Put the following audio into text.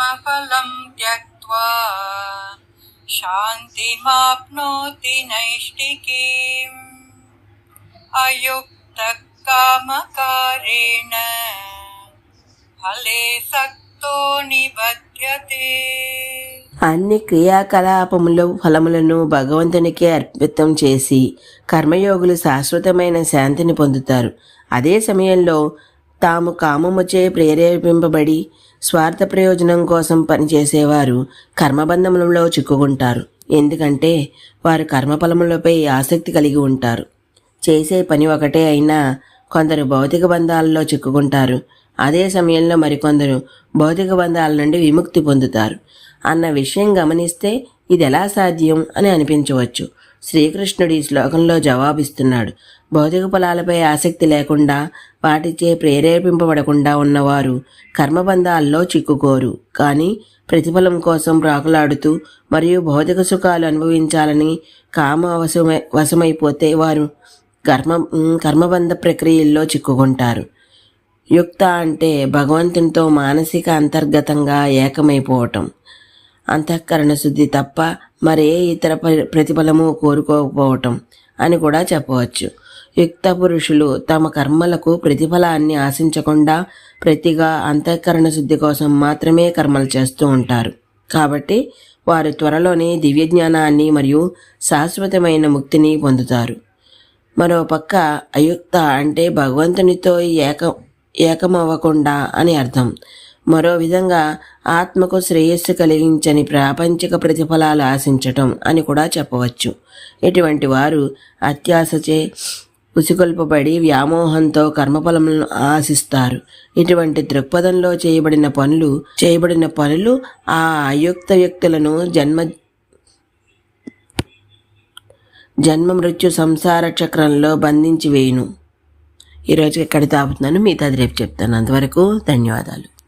कर्मफलं त्यक्त्वा शान्तिमाप्नोति नैष्टिकीम् अयुक्तकामकारेण फले सक्तो निबध्यते। అన్ని క్రియాకలాపములు ఫలములను భగవంతునికి అర్పితం చేసి కర్మయోగులు శాశ్వతమైన శాంతిని పొందుతారు. అదే సమయంలో తాము కామముచే ప్రేరేపింపబడి స్వార్థ ప్రయోజనం కోసం పనిచేసేవారు కర్మబంధములలో చిక్కుకుంటారు. ఎందుకంటే వారు కర్మఫలములపై ఆసక్తి కలిగి ఉంటారు. చేసే పని ఒకటే అయినా కొందరు భౌతిక బంధాలలో చిక్కుకుంటారు. అదే సమయంలో మరికొందరు భౌతిక బంధాల నుండి విముక్తి పొందుతారు. అన్న విషయం గమనిస్తే ఇది ఎలా సాధ్యం అని అనిపించవచ్చు. శ్రీకృష్ణుడు ఈ శ్లోకంలో జవాబిస్తున్నాడు. భౌతిక ఫలాలపై ఆసక్తి లేకుండా వాటిచే ప్రేరేపింపబడకుండా ఉన్నవారు కర్మబంధాల్లో చిక్కుకోరు. కానీ ప్రతిఫలం కోసం రాకలాడుతూ మరియు భౌతిక సుఖాలు అనుభవించాలని కామ వశమై వశమైపోతే వారు కర్మ కర్మబంధ ప్రక్రియల్లో చిక్కుకుంటారు. యుక్త అంటే భగవంతునితో మానసిక అంతర్గతంగా ఏకమైపోవటం. అంతఃకరణ శుద్ధి తప్ప మరే ఇతర ప్రతిఫలము కోరుకోకపోవటం అని కూడా చెప్పవచ్చు. యుక్త పురుషులు తమ కర్మలకు ప్రతిఫలాన్ని ఆశించకుండా ప్రతిగా అంతఃకరణ శుద్ధి కోసం మాత్రమే కర్మలు చేస్తూ ఉంటారు. కాబట్టి వారు త్వరలోనే దివ్య జ్ఞానాన్ని మరియు శాశ్వతమైన ముక్తిని పొందుతారు. మరో పక్క అయుక్త అంటే భగవంతునితో ఏక ఏకమవ్వకుండా అని అర్థం. మరో విధంగా ఆత్మకు శ్రేయస్సు కలిగించని ప్రాపంచిక ప్రతిఫలాలు ఆశించటం అని కూడా చెప్పవచ్చు. ఇటువంటి వారు అత్యాశచే ఉసిగొల్పబడి వ్యామోహంతో కర్మఫలములను ఆశిస్తారు. ఇటువంటి దృక్పథంలో చేయబడిన పనులు చేయబడిన పనులు ఆ అయుక్త వ్యక్తులను జన్మ జన్మ మృత్యు సంసార చక్రంలో బంధించి వేయును. ఈరోజు ఎక్కడ తాపుతున్నాను? మిగతాది రేపు చెప్తాను. అంతవరకు ధన్యవాదాలు.